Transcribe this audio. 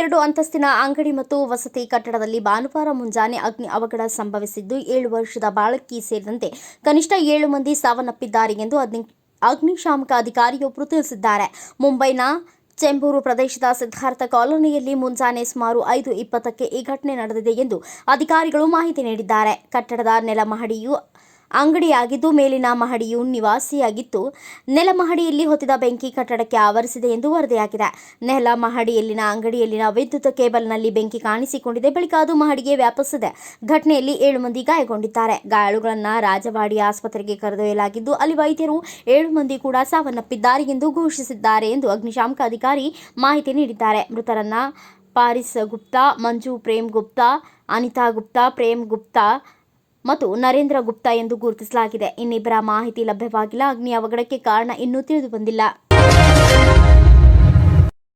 ಎರಡು ಅಂತಸ್ತಿನ ಅಂಗಡಿ ಮತ್ತು ವಸತಿ ಕಟ್ಟಡದಲ್ಲಿ ಭಾನುವಾರ ಮುಂಜಾನೆ ಅಗ್ನಿ ಅವಘಡ ಸಂಭವಿಸಿದ್ದು, ಏಳು ವರ್ಷದ ಬಾಳಕಿ ಸೇರಿದಂತೆ ಕನಿಷ್ಠ ಏಳು ಮಂದಿ ಸಾವನ್ನಪ್ಪಿದ್ದಾರೆ ಎಂದು ಅಗ್ನಿ, ಅಗ್ನಿಶಾಮಕ ಅಧಿಕಾರಿಯೊಬ್ಬರು ತಿಳಿಸಿದ್ದಾರೆ. ಮುಂಬೈನ ಚೆಂಬೂರು ಪ್ರದೇಶದ ಸಿದ್ಧಾರ್ಥ ಕಾಲೋನಿಯಲ್ಲಿ ಮುಂಜಾನೆ ಸುಮಾರು ಐದು ಇಪ್ಪತ್ತಕ್ಕೆ ಈ ಘಟನೆ ನಡೆದಿದೆ ಎಂದು ಅಧಿಕಾರಿಗಳು ಮಾಹಿತಿ ನೀಡಿದ್ದಾರೆ. ಕಟ್ಟಡದ ನೆಲಮಹಡಿಯು ಅಂಗಡಿಯಾಗಿದ್ದು ಮೇಲಿನ ಮಹಡಿಯು ನಿವಾಸಿಯಾಗಿತ್ತು. ನೆಲ ಮಹಡಿಯಲ್ಲಿ ಹೊತ್ತಿದ ಬೆಂಕಿ ಕಟ್ಟಡಕ್ಕೆ ಆವರಿಸಿದೆ ಎಂದು ವರದಿಯಾಗಿದೆ. ನೆಲ ಮಹಡಿಯಲ್ಲಿನ ಅಂಗಡಿಯಲ್ಲಿನ ವಿದ್ಯುತ್ ಕೇಬಲ್ನಲ್ಲಿ ಬೆಂಕಿ ಕಾಣಿಸಿಕೊಂಡಿದೆ. ಬಳಿಕ ಅದು ಮಹಡಿಗೆ ವ್ಯಾಪಿಸಿದೆ. ಘಟನೆಯಲ್ಲಿ ಏಳು ಮಂದಿ ಗಾಯಗೊಂಡಿದ್ದಾರೆ. ಗಾಯಾಳುಗಳನ್ನು ರಾಜವಾಡಿ ಆಸ್ಪತ್ರೆಗೆ ಕರೆದೊಯ್ಯಲಾಗಿದ್ದು, ಅಲ್ಲಿ ವೈದ್ಯರು ಏಳು ಮಂದಿ ಕೂಡ ಸಾವನ್ನಪ್ಪಿದ್ದಾರೆ ಎಂದು ಘೋಷಿಸಿದ್ದಾರೆ ಎಂದು ಅಗ್ನಿಶಾಮಕ ಅಧಿಕಾರಿ ಮಾಹಿತಿ ನೀಡಿದ್ದಾರೆ. ಮೃತರನ್ನ ಪಾರಿಸ್ ಗುಪ್ತಾ, ಮಂಜು ಪ್ರೇಮ್ ಗುಪ್ತಾ, ಅನಿತಾ ಗುಪ್ತಾ, ಪ್ರೇಮ್ ಗುಪ್ತಾ ಮತ್ತು ನರೇಂದ್ರ ಗುಪ್ತಾ ಎಂದು ಗುರುತಿಸಲಾಗಿದೆ. ಇನ್ನಿಬ್ಬರ ಮಾಹಿತಿ ಲಭ್ಯವಾಗಿಲ್ಲ. ಅಗ್ನಿ ಅವಘಡಕ್ಕೆ ಕಾರಣ ಇನ್ನೂ ತಿಳಿದು ಬಂದಿಲ್ಲ